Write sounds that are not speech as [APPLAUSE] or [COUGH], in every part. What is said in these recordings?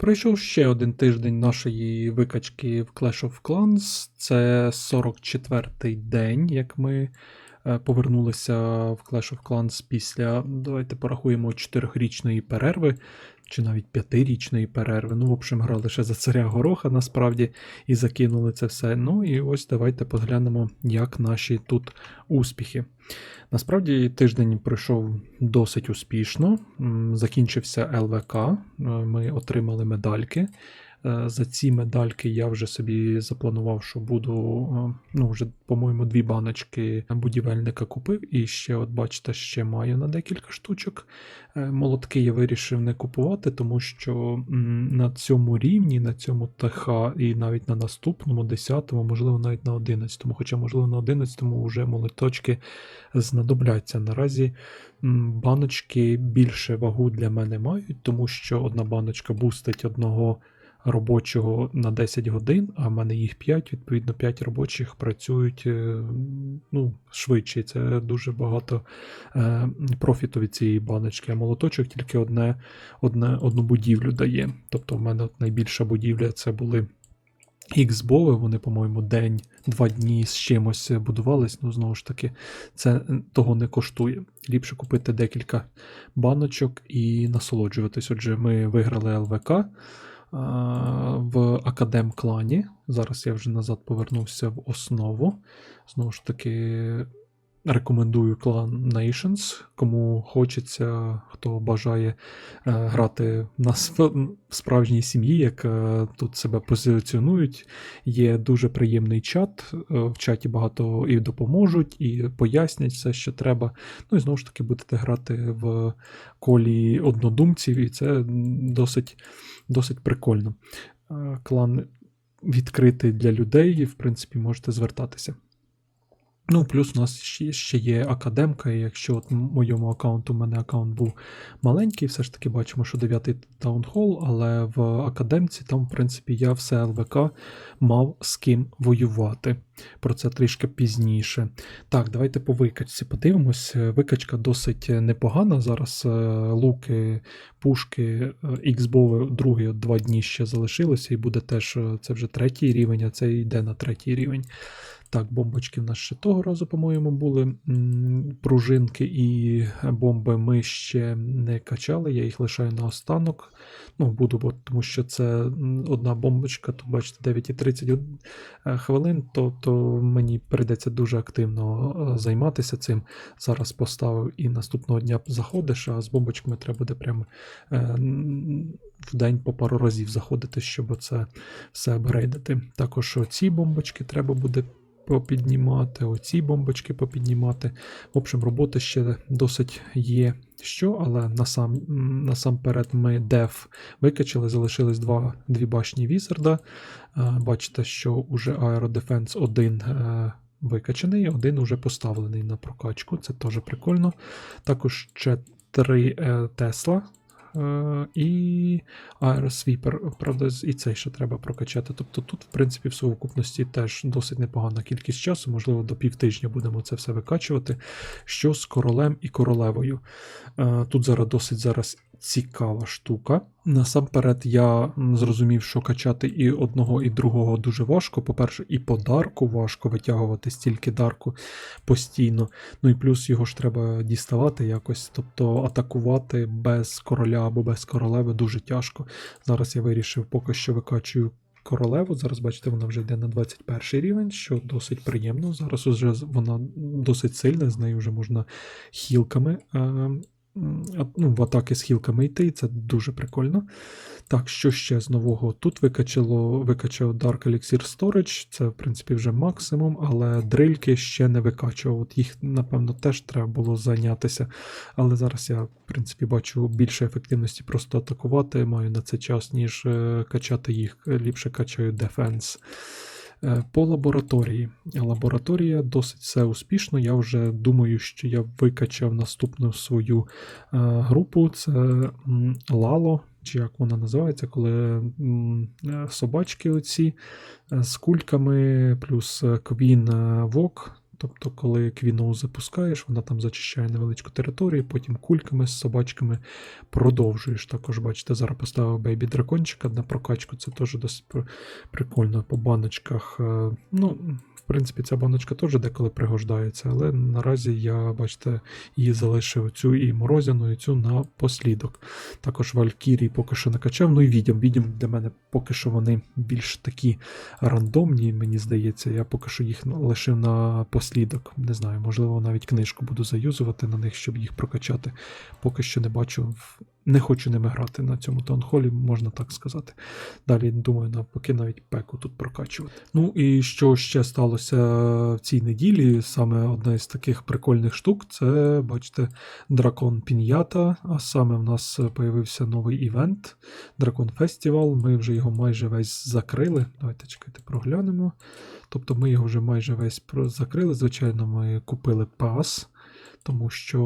Пройшов ще один тиждень нашої викачки в Clash of Clans. Це 44-й день, як ми е, повернулися в Clash of Clans після, давайте порахуємо, 4-річної перерви, чи навіть 5-річної перерви. Ну, в общем, грали ще за царя Гороха насправді і закинули це все. Ну і ось давайте поглянемо, як наші тут успіхи. Насправді тиждень пройшов досить успішно. Закінчився ЛВК, е, ми отримали медальки. Е, За ці медальки я вже собі запланував, що буду, е, ну, вже, по-моєму, дві баночки будівельника купив. І ще, от бачите, ще маю на декілька штучок. Е, Молотки я вирішив не купувати, тому що на цьому рівні, на цьому ТХ і навіть на наступному, 10-му, можливо, навіть на 11-му, хоча, можливо, на 11-му вже молоточки знадобляться. Наразі баночки більше вагу для мене мають, тому що одна баночка бустить одного робочого на 10 годин, а в мене їх 5, відповідно, 5 робочих працюють е, ну, швидше. Це дуже багато е, профіту від цієї баночки, а молоточок тільки одне, одне, одну будівлю дає. Тобто, в мене найбільша будівля це були. Іксбови, вони, по-моєму, день, два дні з чимось будувались. Ну, знову ж таки, це того не коштує. Ліпше купити декілька баночок і насолоджуватись. Отже, ми виграли ЛВК в Академ клані. Зараз я вже назад повернувся в основу. Знову ж таки, рекомендую клан Nations. Кому хочеться, хто бажає е, грати на справжній сім'ї, як е, тут себе позиціонують. Є дуже приємний чат. е, В чаті багато і допоможуть, і пояснять все, що треба. Ну і знову ж таки будете грати в колі однодумців, і це досить, досить прикольно. Клан відкритий для людей, і в принципі можете звертатися. Ну, плюс у нас ще, є академка, і якщо от моєму аккаунту у мене аккаунт був маленький, все ж таки бачимо, що 9 таунхол, але в академці там, в принципі, я все ЛВК мав з ким воювати. Про це трішки пізніше. Так, давайте по викачці подивимось. Викачка досить непогана. Зараз е, луки, пушки, іксбови другий от два дні ще залишилося, і буде теж е, це вже третій рівень, а це йде на третій рівень. Так, бомбочки в нас ще того разу, по-моєму, були. Пружинки і бомби ми ще не качали, я їх лишаю на останок. Ну, буду, тому що це одна бомбочка, то бачите, 9,30 е, хвилин, то, то мені прийдеться дуже активно е, займатися цим. Зараз поставив і наступного дня заходиш, а з бомбочками треба буде прямо е, в день по пару разів заходити, щоб це все апгрейдити. Також ці бомбочки треба буде попіднімати, оці бомбочки попіднімати. В общем, роботи ще досить є що, але насам, насамперед ми деф викачали, залишились два, дві башні Візарда. Е, Бачите, що уже Аеродефенс 1 е, викачаний, один уже поставлений на прокачку. Це теж прикольно. Також ще три е, Тесла. Е, І Аеросвіпер, правда, і цей ще треба прокачати. Тобто тут, в принципі, в совокупності теж досить непогана кількість часу, можливо, до півтижня будемо це все викачувати. Що з королем і королевою? Е, Тут зараз досить зараз цікава штука. Насамперед, я зрозумів, що качати і одного, і другого дуже важко. По-перше, і по дарку важко витягувати стільки дарку постійно. Ну і плюс його ж треба діставати якось. Тобто атакувати без короля або без королеви дуже тяжко. Зараз я вирішив поки що викачую королеву. Зараз, бачите, вона вже йде на 21 рівень, що досить приємно. Зараз уже з- вона досить сильна, з нею вже можна хілками. е, ну, в атаки з хілками йти, це дуже прикольно. Так, що ще з нового? Тут викачало, викачав Dark Elixir Storage, це, в принципі, вже максимум, але дрильки ще не викачував. От їх, напевно, теж треба було зайнятися. Але зараз я, в принципі, бачу більше ефективності просто атакувати. Маю на це час, ніж е, качати їх. Ліпше качаю Defense. Е, По лабораторії. Лабораторія досить все успішно. Я вже думаю, що я викачав наступну свою е, групу. Це Лало, чи як вона називається, коли е, собачки оці з кульками, плюс Квін Вок. Тобто, коли квіну запускаєш, вона там зачищає невеличку територію, потім кульками з собачками продовжуєш. Також, бачите, зараз поставив бейбі дракончика на прокачку, це теж досить прикольно по баночках. е, Ну, принципі, ця баночка теж деколи пригождається, але наразі я, бачите, її залишив цю і морозяну, і цю на послідок. Також Валькірії поки що не качав. Ну і відьом. Відьом для мене поки що вони більш такі рандомні, мені здається. Я поки що їх лишив на послідок. Не знаю, можливо, навіть книжку буду заюзувати на них, щоб їх прокачати. Поки що не бачу, не хочу ними грати на цьому таунхолі, можна так сказати. Далі, думаю, навпаки, навіть пеку тут прокачувати. Ну і що ще сталося в цій неділі? Саме одна із таких прикольних штук це, бачите, Дракон Пін'ята. А саме в нас появився новий івент Дракон Фестивал. Ми вже його майже весь закрили. Давайте чекайте, проглянемо. Тобто ми його вже майже весь закрили. Звичайно, ми купили пас, тому що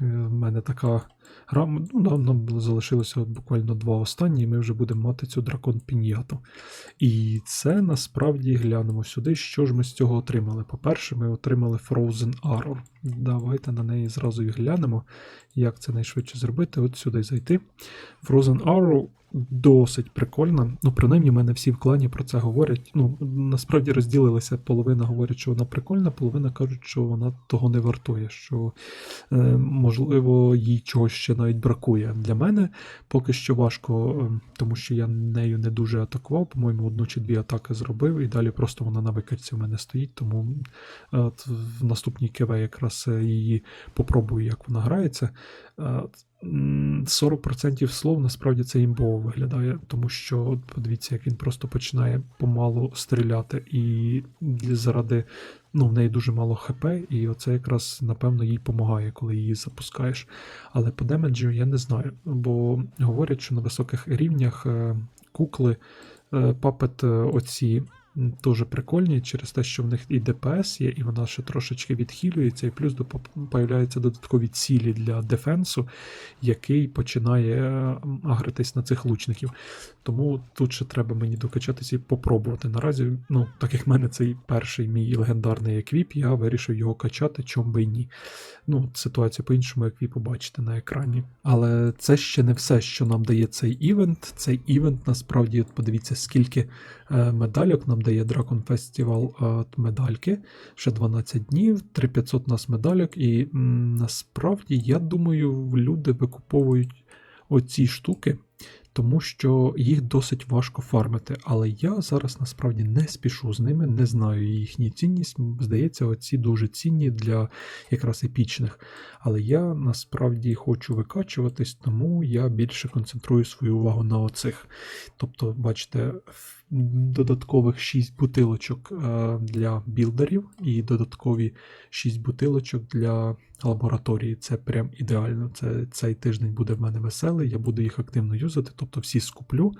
е, в мене така гра. Ну, нам, залишилося буквально два останні, і ми вже будемо мати цю дракон Пін'яту. І це насправді глянемо сюди, що ж ми з цього отримали. По-перше, ми отримали Frozen Arrow. Давайте на неї зразу і глянемо, як це найшвидше зробити. От сюди зайти. Frozen Arrow досить прикольна. Ну, принаймні, мене всі в клані про це говорять. Ну, насправді розділилися. Половина говорить, що вона прикольна, половина кажуть, що вона того не вартує. Що, е, можливо, їй чогось ще навіть бракує. Для мене поки що важко, е, тому що я нею не дуже атакував. По-моєму, одну чи дві атаки зробив, і далі просто вона на викидці в мене стоїть. Тому е, в наступній КВ якраз е, її попробую, як вона грається. Е, м, 40% слов насправді це імбово виглядає, тому що от подивіться, як він просто починає помалу стріляти, і заради ну, в неї дуже мало ХП, і оце якраз напевно їй допомагає, коли її запускаєш. Але по демеджу я не знаю, бо говорять, що на високих рівнях е, кукли, е, папет е, оці дуже прикольні через те, що в них і ДПС є, і вона ще трошечки відхилюється, і плюс появляються додаткові цілі для дефенсу, який починає е, агритись на цих лучників. Тому тут ще треба мені докачатися і попробувати. Наразі, ну, так як в мене цей перший мій легендарний еквіп, я вирішив його качати, чом би ні. Ну, ситуацію по-іншому, як ви побачите на екрані. Але це ще не все, що нам дає цей івент. Цей івент насправді, от подивіться, скільки е, медальок нам дає е, от медальки. Ще 12 днів, 3500 нас медальок, і насправді, я думаю, люди викуповують оці штуки. Тому що їх досить важко фармити, але я зараз насправді не спішу з ними, не знаю їхню цінність. Здається, оці дуже цінні для якраз епічних. Але я насправді хочу викачуватись, тому я більше концентрую свою увагу на оцих. Тобто, бачите, додаткових 6 бутилочок е, для білдерів і додаткові 6 бутилочок для лабораторії. Це прям ідеально. Це, цей тиждень буде в мене веселий, я буду їх активно юзати, тобто всі скуплю,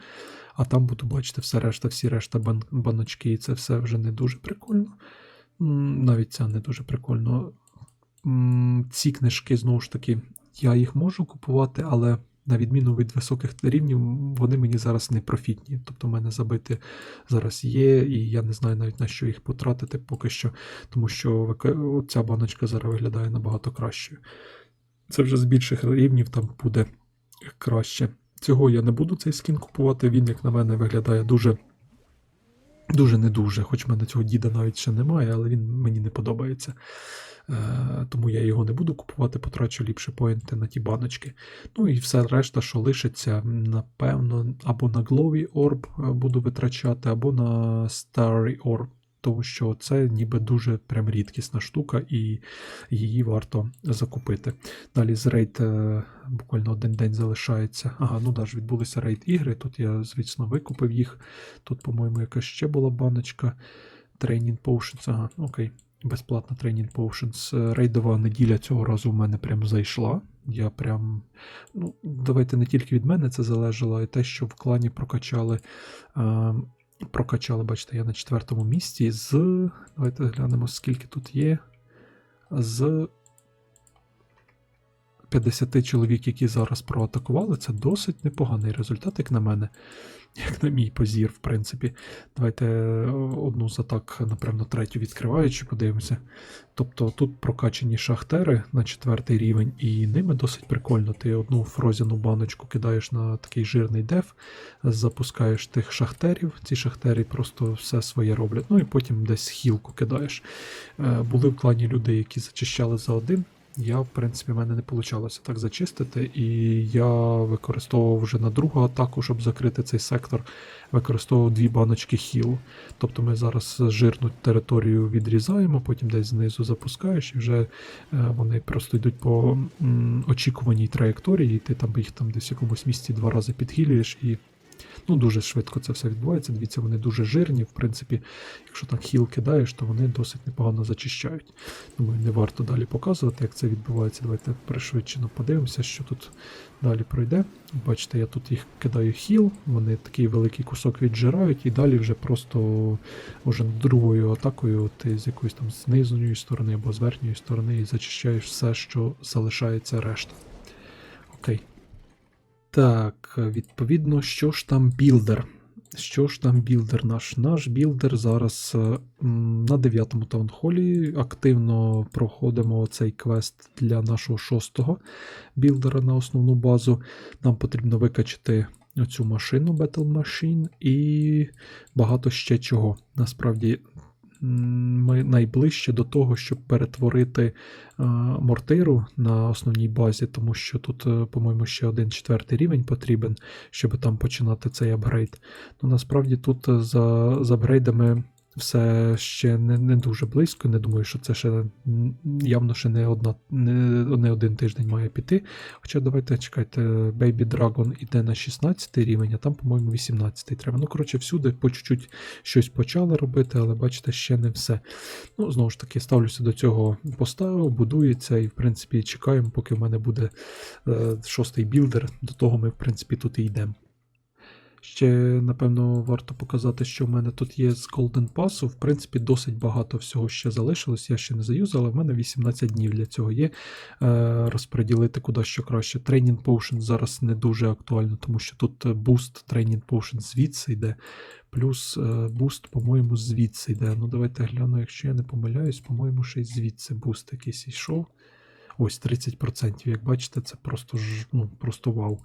а там буду бачити все решта, всі решта бан- баночки, і це все вже не дуже прикольно. Навіть це не дуже прикольно. Ці книжки, знову ж таки, я їх можу купувати, але на відміну від високих рівнів, вони мені зараз не профітні. Тобто, в мене забити зараз є, і я не знаю навіть на що їх потратити поки що, тому що ця баночка зараз виглядає набагато кращою. Це вже з більших рівнів там буде краще. Цього я не буду цей скін купувати. Він, як на мене, виглядає дуже. Дуже не дуже, хоч в мене цього діда навіть ще немає, але він мені не подобається. Е, тому я його не буду купувати, потрачу ліпше поінти на ті баночки. Ну і все решта, що лишиться, напевно, або на Glowy Orb е, буду витрачати, або на Starry Orb. Тому що це ніби дуже прям рідкісна штука, і її варто закупити. Далі з рейд е, буквально один день залишається. Ага, ну ж, відбулися рейд ігри. Тут я, звісно, викупив їх. Тут, по-моєму, якась ще була баночка. Training Potions. Ага, окей. Безплатна Training Potions. Рейдова неділя цього разу в мене прям зайшла. Я прям. Ну, давайте не тільки від мене це залежало, і те, що в клані прокачали. Е, прокачали, бачите, я на четвертому місці з. Давайте глянемо, скільки тут є. З 50 чоловік, які зараз проатакували, це досить непоганий результат, як на мене. Як на мій позір, в принципі. Давайте е, одну з атак, напевно, третю відкриваючи, подивимося. Тобто тут прокачані шахтери на четвертий рівень, і ними досить прикольно. Ти одну фрозяну баночку кидаєш на такий жирний деф, запускаєш тих шахтерів. Ці шахтери просто все своє роблять. Ну і потім десь хілку кидаєш. Е, Були в клані люди, які зачищали за один. Я, в принципі, в мене не вийшло так зачистити, і я використовував вже на другу атаку, щоб закрити цей сектор, використовував дві баночки хілу. Тобто ми зараз жирну територію відрізаємо, потім десь знизу запускаєш, і вже е, вони просто йдуть по очікуваній траєкторії, і ти там їх там десь в якомусь місці два рази підхилюєш і. Ну, дуже швидко це все відбувається. Дивіться, вони дуже жирні. В принципі, якщо там хіл кидаєш, то вони досить непогано зачищають. Думаю, не варто далі показувати, як це відбувається. Давайте пришвидшено подивимося, що тут далі пройде. Бачите, я тут їх кидаю хіл, вони такий великий кусок віджирають, і далі вже просто уже другою атакою ти з якоїсь там з сторони або з верхньої сторони і зачищаєш все, що залишається решта. Окей. Так, відповідно, що ж там білдер? Що ж там білдер наш? Наш білдер зараз е, на 9-му таунхолі активно проходимо цей квест для нашого шостого білдера на основну базу. Нам потрібно викачати оцю машину Battle Machine і багато ще чого. Насправді, ми найближче до того, щоб перетворити е, мортиру на основній базі, тому що тут, е, по-моєму, ще один четвертий рівень потрібен, щоб там починати цей апгрейд. Ну насправді тут за, за, апгрейдами все ще не, не дуже близько. Не думаю, що це ще явно ще не, одна, не, не один тиждень має піти. Хоча давайте чекайте, Baby Dragon іде на 16 рівень, а там, по-моєму, 18 треба. Ну, коротше, всюди по чуть-чуть щось почали робити, але бачите, ще не все. Ну, знову ж таки, ставлюся до цього поставив, будується, і в принципі чекаємо, поки в мене буде е, шостий білдер. До того ми, в принципі, тут і йдемо. Ще, напевно, варто показати, що в мене тут є з Golden Pass. В принципі, досить багато всього ще залишилось. Я ще не заюзав, але в мене 18 днів для цього є. Е, розподілити куди що краще. Training Potion зараз не дуже актуально, тому що тут буст Training Potion звідси йде. Плюс е, буст, по-моєму, звідси йде. Ну, давайте гляну, якщо я не помиляюсь, по-моєму, ще й звідси буст якийсь йшов. Ось 30%. Як бачите, це просто ну, просто вау.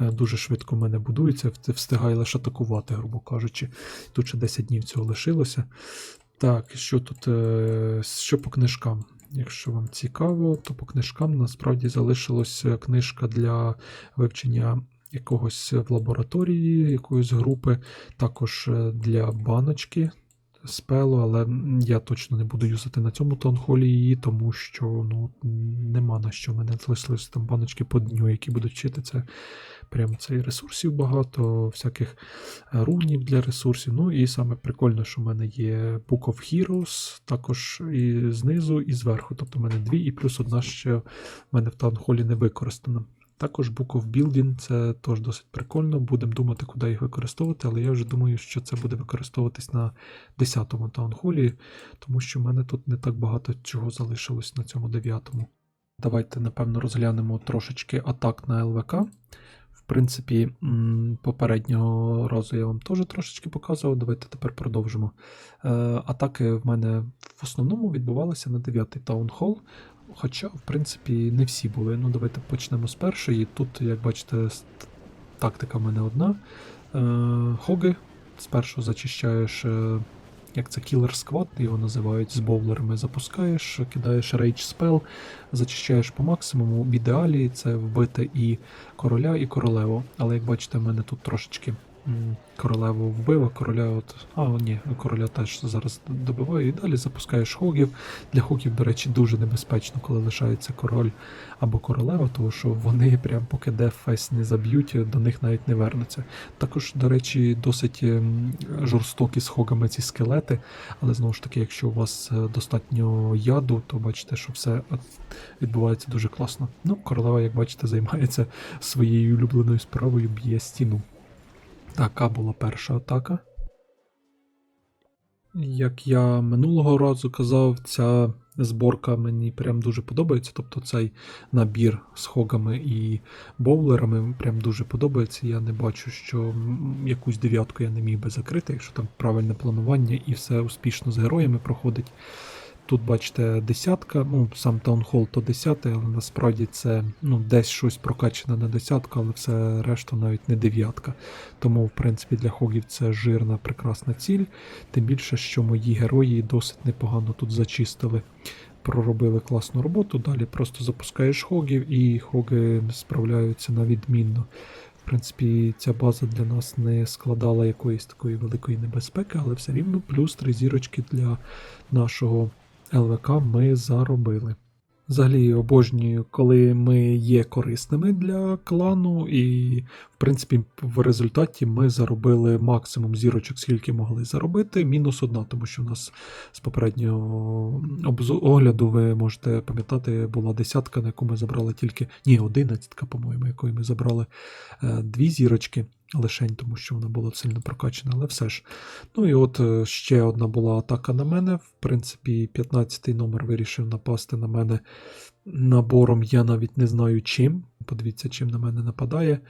Е, Дуже швидко мене будується, встигає лише атакувати, грубо кажучи. Тут ще 10 днів цього лишилося. Так, що тут? е, Що по книжкам? Якщо вам цікаво, то по книжкам насправді залишилася книжка для вивчення якогось в лабораторії, якоїсь групи, також е, для баночки спелу, але я точно не буду юзати на цьому таунхолі її, тому що ну, нема на що мене залишились там баночки по дню, які будуть вчити це. Прям це ресурсів багато, всяких е, рунів для ресурсів. Ну і саме прикольно, що в мене є Book of Heroes, також і знизу, і зверху. Тобто в мене дві, і плюс одна ще в мене в таунхолі не використана. Також Book of Building це теж досить прикольно. Будемо думати, куди їх використовувати, але я вже думаю, що це буде використовуватись на 10-му таунхолі, тому що в мене тут не так багато чого залишилось на цьому 9-му. Давайте, напевно, розглянемо трошечки атак на ЛВК. В принципі, попереднього разу я вам теж трошечки показував. Давайте тепер продовжимо. Е, Атаки в мене в основному відбувалися на 9-й таунхол. Хоча, в принципі, не всі були. Ну, давайте почнемо з першої. Тут, як бачите, тактика в мене одна. Е, Хоги. Спершу зачищаєш, е, як це кілер сквад, його називають з боулерами. Запускаєш, кидаєш рейдж спел, зачищаєш по максимуму. В ідеалі це вбити і короля, і королеву. Але як бачите, в мене тут трошечки королеву вбив, а короля от. А, ні, короля теж зараз добиваю. І далі запускаєш хогів. Для хоків, до речі, дуже небезпечно, коли лишається король або королева, тому що вони прям поки деф весь не заб'ють, до них навіть не вернуться. Також, до речі, досить ем, жорстокі з хогами ці скелети, але знову ж таки, якщо у вас е, достатньо яду, то бачите, що все відбувається дуже класно. Ну, королева, як бачите, займається своєю улюбленою справою, б'є стіну. Така була перша атака. Як я минулого разу казав, ця зборка мені прям дуже подобається. Тобто цей набір з хогами і боулерами прям дуже подобається. Я не бачу, що якусь дев'ятку я не міг би закрити, якщо там правильне планування і все успішно з героями проходить. Тут, бачите, десятка, ну, сам таунхол то десятий, але насправді це ну, десь щось прокачане на десятку, але все решта навіть не дев'ятка. Тому, в принципі, для хогів це жирна, прекрасна ціль. Тим більше, що мої герої досить непогано тут зачистили. Проробили класну роботу. Далі просто запускаєш хогів, і хоги справляються на відмінно. В принципі, ця база для нас не складала якоїсь такої великої небезпеки, але все рівно плюс три зірочки для нашого ЛВК ми заробили. Взагалі обожнюю, коли ми є корисними для клану, і в принципі в результаті ми заробили максимум зірочок, скільки могли заробити, мінус одна, тому що в нас з попереднього огляду ви можете пам'ятати, була десятка, на яку ми забрали тільки ні, одинадцятка, по-моєму, якої ми забрали е, дві зірочки лишень, тому що вона була сильно прокачана, але все ж. Ну і от е, ще одна була атака на мене. В принципі, 15-й номер вирішив напасти на мене набором, я навіть не знаю чим. Подивіться, чим на мене нападає.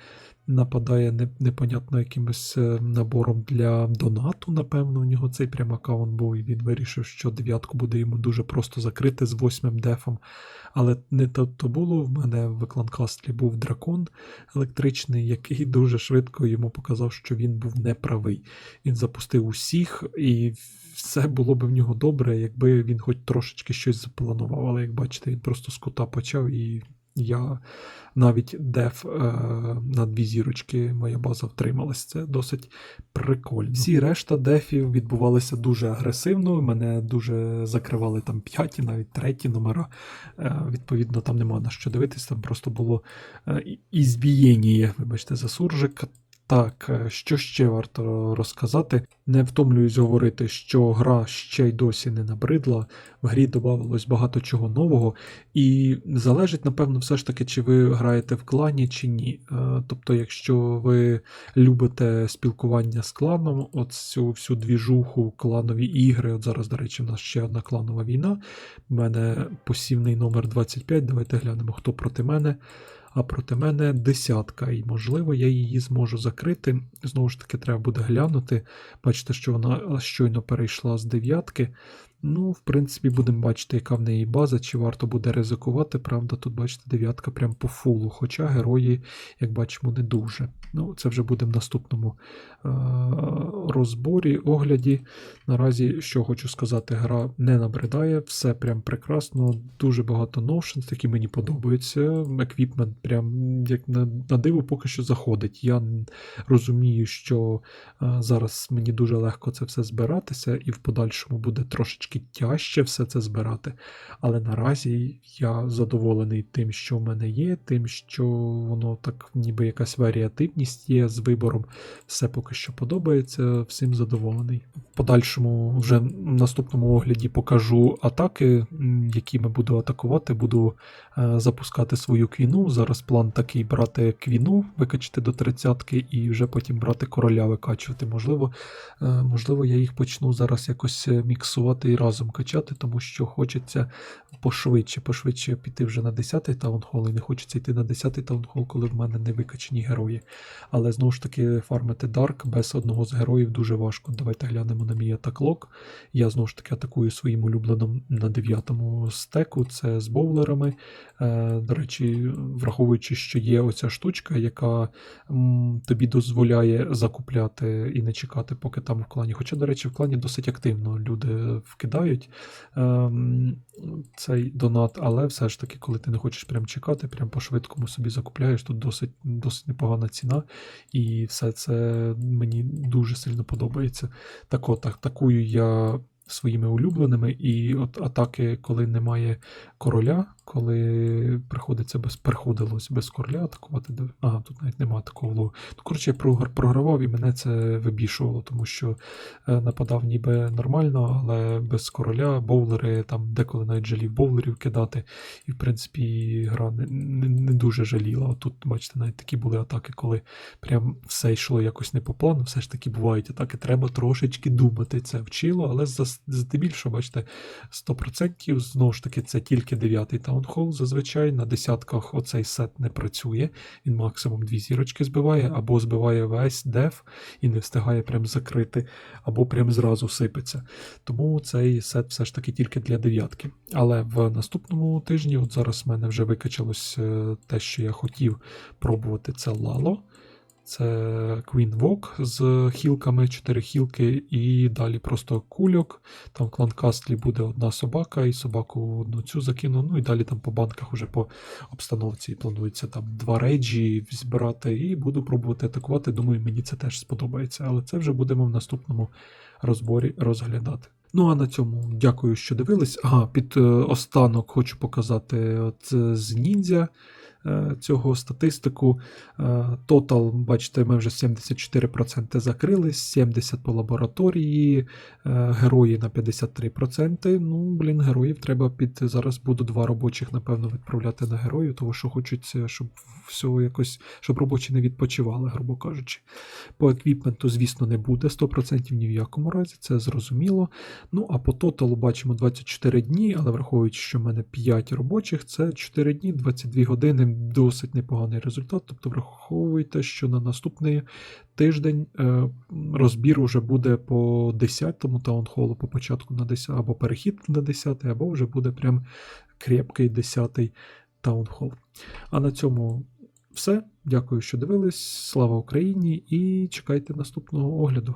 Нападає не, непонятно якимось е, набором для донату, напевно, у нього цей прям аккаунт був, і він вирішив, що дев'ятку буде йому дуже просто закрити з восьмим дефом. Але не то, то було. В мене в кланкастлі був дракон електричний, який [LAUGHS] дуже швидко йому показав, що він був неправий. Він запустив усіх, і все було б в нього добре, якби він хоч трошечки щось запланував. Але як бачите, він просто з кута почав і. Я навіть деф е, на дві зірочки моя база втрималась. Це досить прикольно. Всі решта дефів відбувалися дуже агресивно. Мене дуже закривали там п'яті, навіть треті номера. Е, відповідно, там нема на що дивитись, там просто було е, ізбієння, вибачте, за суржик. Так, е, що ще варто розказати? Не втомлююсь говорити, що гра ще й досі не набридла. В грі додавалось багато чого нового, і залежить, напевно, все ж таки, чи ви граєте в клані, чи ні. Е, Тобто, якщо ви любите спілкування з кланом, от цю всю двіжуху, кланові ігри. От зараз, до речі, в нас ще одна кланова війна. У мене посівний номер 25. Давайте глянемо, хто проти мене. А проти мене десятка, і можливо я її зможу закрити. Знову ж таки, треба буде глянути. Бачите, що вона щойно перейшла з дев'ятки. Ну, в принципі, будемо бачити, яка в неї база, чи варто буде ризикувати. Правда, тут, бачите, дев'ятка прям по фулу. Хоча герої, як бачимо, не дуже. Ну, це вже буде в наступному е- розборі, огляді. Наразі, що хочу сказати, гра не набридає, все прям прекрасно, дуже багато новшин, які мені подобаються. Еквіпмент прям як на, на диво поки що заходить. Я розумію, що е, зараз мені дуже легко це все збиратися, і в подальшому буде трошечки тяжче все це збирати. Але наразі я задоволений тим, що в мене є, тим, що воно так, ніби якась варіативність є з вибором. Все поки що подобається, всім задоволений. В подальшому, вже в наступному огляді покажу атаки, якими буду атакувати. Буду е, запускати свою квіну. Зараз план такий брати квіну, викачати до 30-ки і вже потім брати короля викачувати. Можливо, е, можливо, я їх почну зараз якось е, міксувати і разом качати, тому що хочеться пошвидше, пошвидше піти вже на 10-й таунхол, і не хочеться йти на 10-й таунхол, коли в мене не викачані герої. Але знову ж таки, фармити Дарк без одного з героїв дуже важко. Давайте глянемо на мій атаклок. Я знову ж таки атакую своїм улюбленим на 9-му стеку, це з боулерами. Е, До речі, враховуючи, що є оця штучка, яка тобі дозволяє закупляти і не чекати, поки там в клані. Хоча, до речі, в клані досить активно люди вкидають ем, цей донат, але все ж таки, коли ти не хочеш прям чекати, прям по-швидкому собі закупляєш, тут досить, досить непогана ціна, і все це мені дуже сильно подобається. Так от, такую я своїми улюбленими, і от атаки, коли немає короля, коли приходиться без приходилось без короля атакувати. А, тут навіть немає такого. Ну, коротше, я програвав і мене це вибішувало, тому що е, нападав ніби нормально, але без короля боулери там деколи навіть жалів боулерів кидати. І, в принципі, гра не, не, не дуже жаліла. От Тут, бачите, навіть такі були атаки, коли прям все йшло якось не по плану. Все ж таки бувають атаки. Треба трошечки думати. Це вчило, але з- здебільшого, бачите, 100%. Знову ж таки, це тільки дев'ятий таунхол. Зазвичай на десятках оцей сет не працює. Він максимум дві зірочки збиває, або збиває весь деф і не встигає прям закрити, або прям зразу сипеться. Тому цей сет все ж таки тільки для дев'ятки. Але в наступному тижні, от зараз в мене вже викачалось е, те, що я хотів пробувати, це Лало. Це Queen Walk з хілками, 4 хілки, і далі просто кульок. Там в клан Кастлі буде одна собака, і собаку одну цю закину. Ну і далі там по банках уже по обстановці планується там два рейджі збирати, і буду пробувати атакувати. Думаю, мені це теж сподобається. Але це вже будемо в наступному розборі розглядати. Ну а на цьому дякую, що дивились. Ага, під е, останок хочу показати от е, з ніндзя цього статистику. Е, Тотал, бачите, ми вже 74% закрили, 70% по лабораторії, е, герої на 53%. Ну, блін, героїв треба під. Зараз буду два робочих, напевно, відправляти на героїв, тому що хочеться, щоб все якось, щоб робочі не відпочивали, грубо кажучи. По еквіпменту, звісно, не буде 100% ні в якому разі, це зрозуміло. Ну, а по тоталу бачимо 24 дні, але враховуючи, що в мене 5 робочих, це 4 дні, 22 години, досить непоганий результат. Тобто враховуйте, що на наступний тиждень е, розбір уже буде по 10-му таунхолу, по початку на 10, або перехід на 10, або вже буде прям крепкий 10-й таунхол. А на цьому все. Дякую, що дивились. Слава Україні і чекайте наступного огляду.